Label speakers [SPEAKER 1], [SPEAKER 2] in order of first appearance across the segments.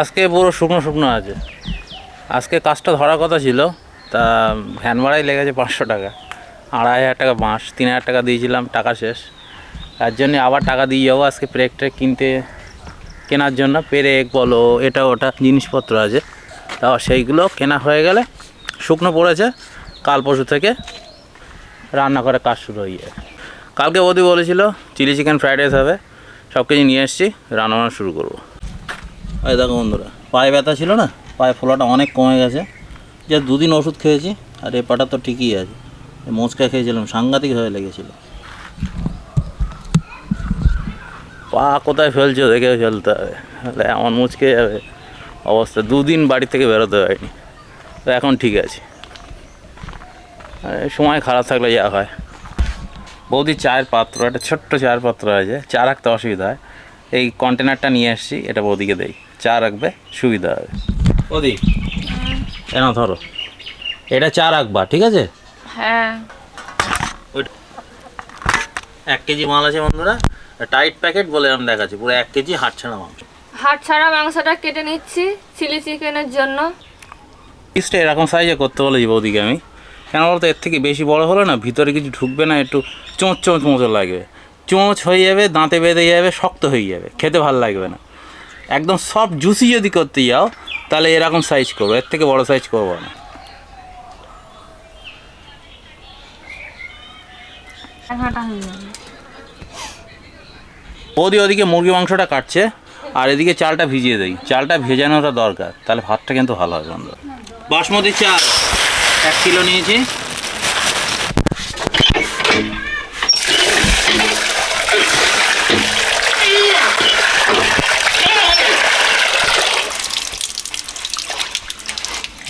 [SPEAKER 1] আজকে পুরো শুকনো শুকনো আছে। আজকে কাজটা ধরার কথা ছিল, তা ভ্যান ভাড়াই লেগেছে পাঁচশো টাকা। আড়াই হাজার টাকা বাঁশ, তিন হাজার টাকা দিয়েছিলাম, টাকা শেষ। তার জন্যে আবার টাকা দিয়ে যাব আজকে পেরেক ট্রেক কিনতে। কেনার জন্য পেরেক বলো, এটা ওটা জিনিসপত্র আছে। তা সেইগুলো কেনা হয়ে গেলে শুকনো পড়েছে, কাল পরশু থেকে রান্না করে কাজ শুরু হয়ে যাবে। কালকে বৌদি বলেছিল, চিলি চিকেন ফ্রাইড রাইস হবে সব কিছু নিয়ে এসেছি, রান্না শুরু করব। এই দেখো বন্ধুরা, পায়ে ব্যথা ছিল না? পায়ে ফোলাটা অনেক কমে গেছে। যে দুদিন ওষুধ খেয়েছি, আর এ পাটা তো ঠিকই আছে। মোচকা খেয়েছিলাম, সাংঘাতিক হয়ে লেগেছিল। পা কোথায় ফেলছো দেখে ফেলতে হবে। তাহলে এমন মুচকে যাবে অবস্থা। দুদিন বাড়ি থেকে বেরোতে হয়নি। তো এখন ঠিক আছে। সময় খারাপ থাকলে যা হয়। বৌদি চায়ের পাত্র, একটা ছোট্ট চায়ের পাত্র আছে। চা রাখতে অসুবিধা হয়। এই কন্টেনারটা নিয়ে আসছি, এটা বৌদিকে দেই। চা রাখবে সুবিধা হবে। বৌদি কেন ধরো। এটা চা রাখবা ঠিক আছে?
[SPEAKER 2] হ্যাঁ।
[SPEAKER 1] এক কেজি মাল আছে বন্ধুরা টাইট প্যাকেট বলে আমি দেখাচ্ছি পুরো এক কেজি হাট ছাড়া মাংস।
[SPEAKER 2] হাট ছাড়া মাংসটা কেটে নিচ্ছি চিলি চিকেনের জন্য।
[SPEAKER 1] পিসটা এরকম সাইজে করতে বলেছি ওদিকে আমি। কেন বলতো এর থেকে বেশি বড় হলে না ভিতরে কিছু ঢুকবে না একটু চোঁচ চোঁচ মতো লাগবে। চোঁচ হয়ে যাবে দাঁতে বেঁধে যাবে শক্ত হয়ে যাবে খেতে ভালো লাগবে না। একদম সব জুসি যদি করতে যাও, তাহলে এরকম সাইজ করব। এর থেকে বড় সাইজ করব না। বৌদি ওদিকে মুরগি মাংসটা কাটছে, আর এদিকে চালটা ভিজিয়ে দেই। চালটা ভেজানোটা দরকার, তাহলে ভাতটা কিন্তু ভালো হবে বাসমতি চাল, এক কিলো নিয়েছি।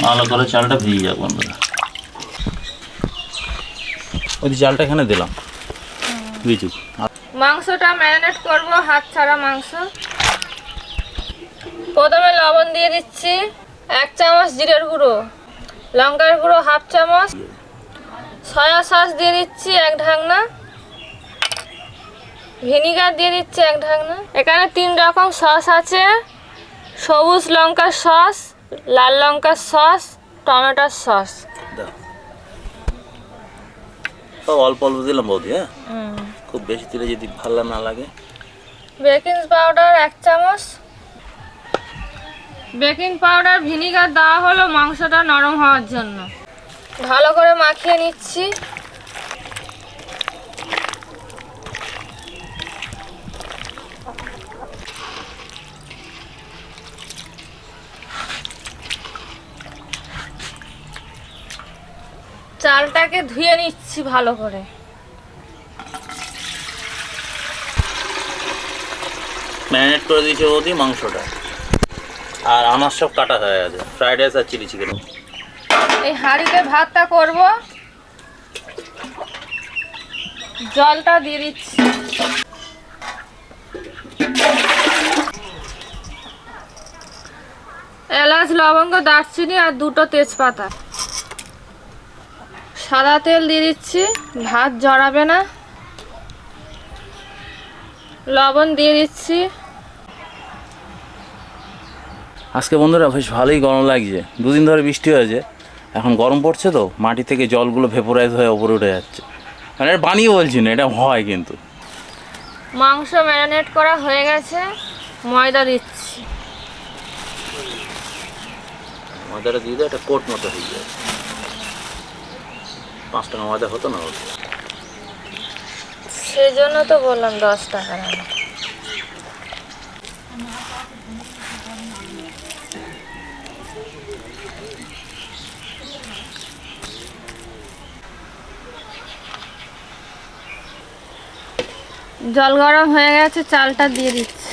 [SPEAKER 1] ভালো করে চালটা ভিজিয়ে যাক বন্ধুরা। ওই চালটা এখানে দিলাম। বিচু
[SPEAKER 2] মাংসটা ম্যারিনেট করব হাত ছাড়া মাংস। প্রথমে লবণ দিয়ে দিচ্ছি এক চামচ জিরের গুঁড়ো লঙ্কার গুঁড়ো হাফ চামচ সয়া সস দিয়ে দিচ্ছি এক ঢাকনা ভিনিগার দিয়ে দিচ্ছি এক ঢাকনা। এখানে তিন রকম সস আছে সবুজ লঙ্কার সস লাল লঙ্কার সস টমেটোর সস।
[SPEAKER 1] দাও। সব অল্প অল্প দিলাম বৌদি হ্যাঁ? খুব বেশি দিলে যদি ভালো না লাগে।
[SPEAKER 2] বেকিং পাউডার এক চামচ। বেকিং পাউডার ভিনিগার দেওয়া হলো মাংসটা নরম হওয়ার জন্য। ভালো করে মাখিয়ে নিচ্ছি। চালটাকে ধুয়ে নিচ্ছি ভালো করে।
[SPEAKER 1] ম্যারিনেট করে দিয়েছে বৌদি মাংসটা। আর আমার সব কাটা হয়ে গেছে ফ্রাইড রাইস আর চিলি চিকেন।
[SPEAKER 2] এই হাঁড়িতে ভাতটা করব। জলটা দিয়ে দিচ্ছি। এলাচ লবঙ্গ দারচিনি আর দুটো তেজপাতা। সাদা তেল দিয়ে দিচ্ছি ভাত জড়াবে না। লবণ দিয়ে দিচ্ছি।
[SPEAKER 1] আজকে বন্ধুরা বেশ ভালোই গরম লাগছে। দুদিন ধরে বৃষ্টি হয়েছে। এখন গরম পড়ছে তো মাটি থেকে জলগুলো ভেপোরাইজ হয়ে ওপরে উঠে যাচ্ছে। মানে এটা বানিয়ে বলছি না এটা হয় কিন্তু।
[SPEAKER 2] মাংস ম্যারিনেট করা হয়ে গেছে ময়দা দিচ্ছি।
[SPEAKER 1] ময়দাটা দিয়ে দেয় একটা কোট মতো হয়ে যায়। পাঁচ টাকা ময়দা হতো না
[SPEAKER 2] সেজন্য তো বললাম দশ টাকা জল গরম হয়ে গেছে চালটা দিয়ে দিচ্ছি।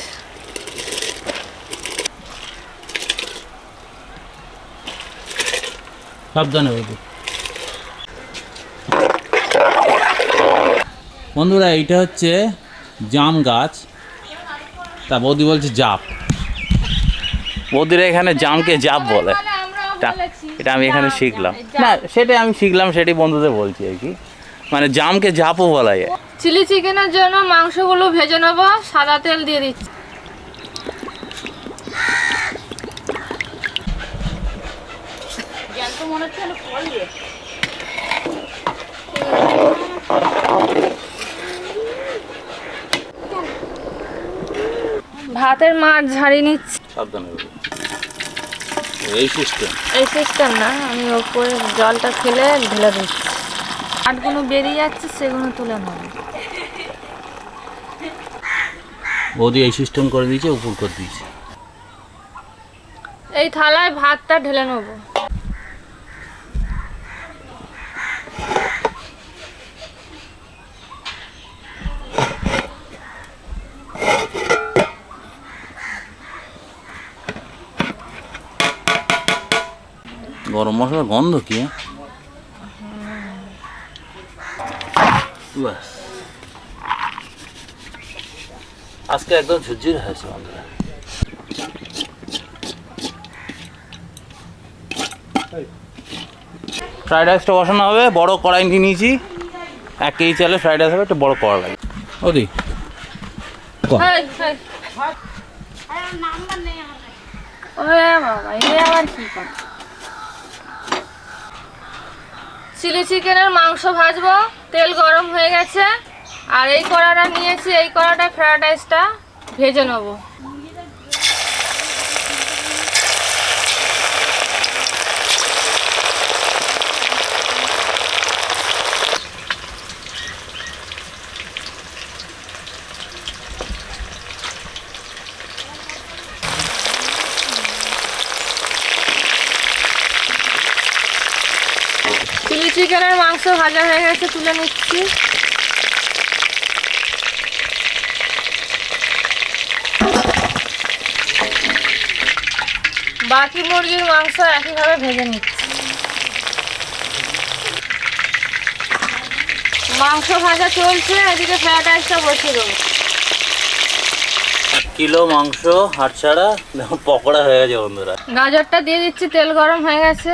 [SPEAKER 1] সাবধানে বন্ধুরা এইটা হচ্ছে জাম গাছ। তা বৌদি বলছে জাপ। বৌদিরা এখানে জামকে জাপ বলে। এটা আমি এখানে শিখলাম। না সেটাই আমি শিখলাম সেটাই বন্ধুদের বলছি আর কি। মানে জামকে জাপও বলা যায়।
[SPEAKER 2] চিলি চিকেনের জন্য মাংসগুলো ভেজে নেব সাদা তেল দিয়ে দিচ্ছি।
[SPEAKER 3] মনে হচ্ছে
[SPEAKER 2] ভাতের মাঠ ঝাড়িয়ে নিচ্ছি।
[SPEAKER 1] সাবধানে এই সিস্টেম
[SPEAKER 2] এই সিস্টেম না আমি ওপরে জলটা ফেলে ঢেলে দিচ্ছি। আটগুলো বেরিয়ে যাচ্ছে সেগুলো তুলে নেব।
[SPEAKER 1] বৌদি এই সিস্টেম করে দিয়েছে উপর করে দিয়েছে।
[SPEAKER 2] এই থালায় ভাতটা ঢেলে নেব।
[SPEAKER 1] গরম মশলার গন্ধ কি। আজকে একদম ঝুরঝুর হয়েছে ফ্রাইড রাইসটা বসানো হবে, বড় কড়াই নিয়ে নিয়েছি। এক কেজি চালে ফ্রাইড রাইস হবে, একটা বড় কড়াই ওদি।
[SPEAKER 2] বাবা, এ আবার কি চিলি চিকেনের মাংস ভাজবো, তেল গরম হয়ে গেছে, আর এই কড়াটা নিয়েছি, এই কড়াটা ফ্রায়েড রাইসটা ভেজে নেব। চিকেনের মাংস ভাজা হয়ে গেছে তুলে নিচ্ছি। বাকি মুরগির মাংস একইভাবে ভেজে নিচ্ছি। মাংস ভাজা চলছে এদিকে ফ্রাইড রাইসটা বসিয়ে দেবো।
[SPEAKER 1] কিলো মাংস হাট ছাড়া পকোড়া হয়ে গেছে বন্ধুরা।
[SPEAKER 2] গাজরটা দিয়ে দিচ্ছি তেল গরম হয়ে গেছে।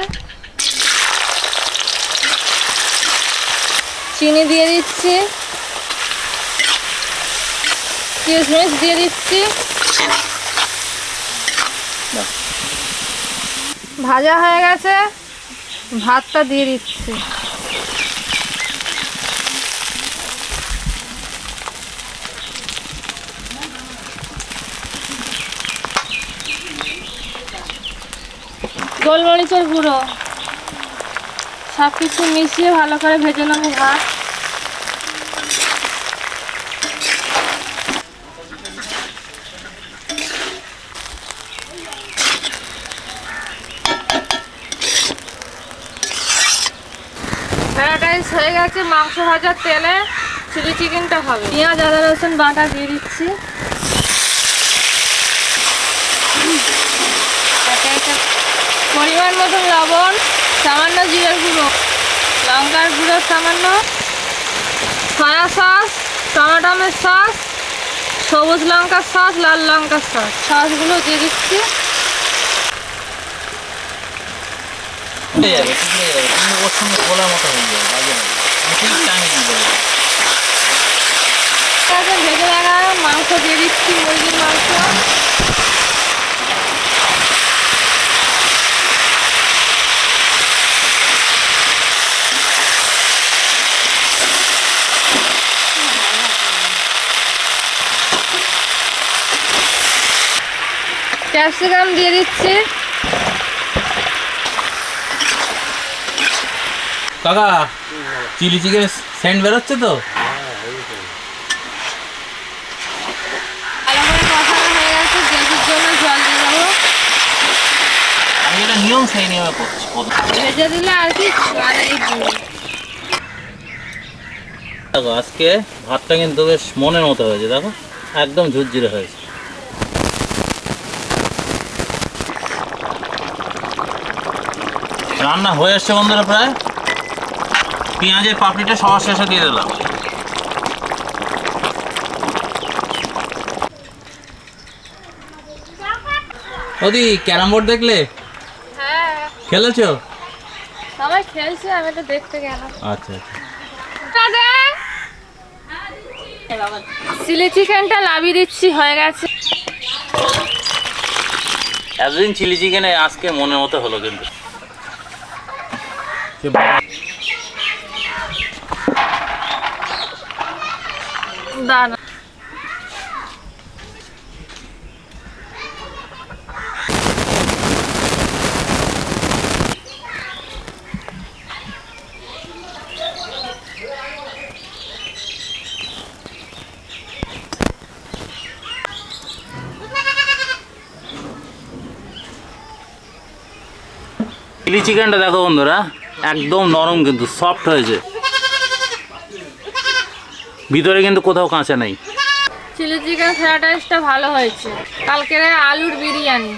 [SPEAKER 2] চিনি দিয়ে দিচ্ছি। কিশমিশ দিয়ে দিচ্ছি। ভাজা হয়ে গেছে। ভাতটা দিয়ে দিচ্ছি। গোলমরিচের গুঁড়ো। সব কিছু মিশিয়ে ভালো করে ভেজে নেব ভাত। রাইস হয়ে গেছে, মাংস ভাজার তেলে চিলি চিকেনটা হবে। পেঁয়াজ, আদা, রসুন বাটা দিয়ে দিচ্ছি। পরিমাণ মতন লবণ, সামান্য জিরের গুঁড়ো, লঙ্কার গুঁড়ো সামান্য সয়া সস টমেটোমের সস সবুজ লঙ্কার সস লাল লঙ্কার সস সসগুলো দিয়ে দিচ্ছি।
[SPEAKER 1] খোলার মতো হয়ে যাবে দিয়ে
[SPEAKER 2] মাংস দিয়ে দিচ্ছি মুরগির মাংস ক্যাপসিকাম দিয়ে দিচ্ছি।
[SPEAKER 1] কাকা চিলি চিকেন সেন্ট বেরোচ্ছে তো? নিয়ম সেই নিয়মে করছি
[SPEAKER 2] ভেজে দিলে আর কি
[SPEAKER 1] দেখো আজকে ভাতটা কিন্তু বেশ মনের মতো হয়েছে দেখো একদম ঝুরঝুরে হয়েছে। রান্না হয়ে এসছে বন্ধুরা প্রায়। পেঁয়াজের পাপড়িটা সবার শেষে দিয়ে দিলাম। ওদি ক্যারাম বোর্ড দেখলে?
[SPEAKER 2] হ্যাঁ।
[SPEAKER 1] খেলেছো?
[SPEAKER 2] সবাই খেলছে আমি তো দেখতে গেলাম।
[SPEAKER 1] আচ্ছা আচ্ছা।
[SPEAKER 2] চিলি চিকেনটা লাভিয়ে দিচ্ছি হয়ে গেছে।
[SPEAKER 1] এতদিন চিলি চিকেনে আজকে মনের মতো হলো কিন্তু। সে চিলি চিকেনটা দেখো বন্ধুরা একদম নরম কিন্তু সফট হয়েছে। ভিতরে কিন্তু কোথাও কাঁচা নেই।
[SPEAKER 2] চিলি চিকেন ফ্রাইড রাইসটা ভালো হয়েছে। কালকের আলুর বিরিয়ানি।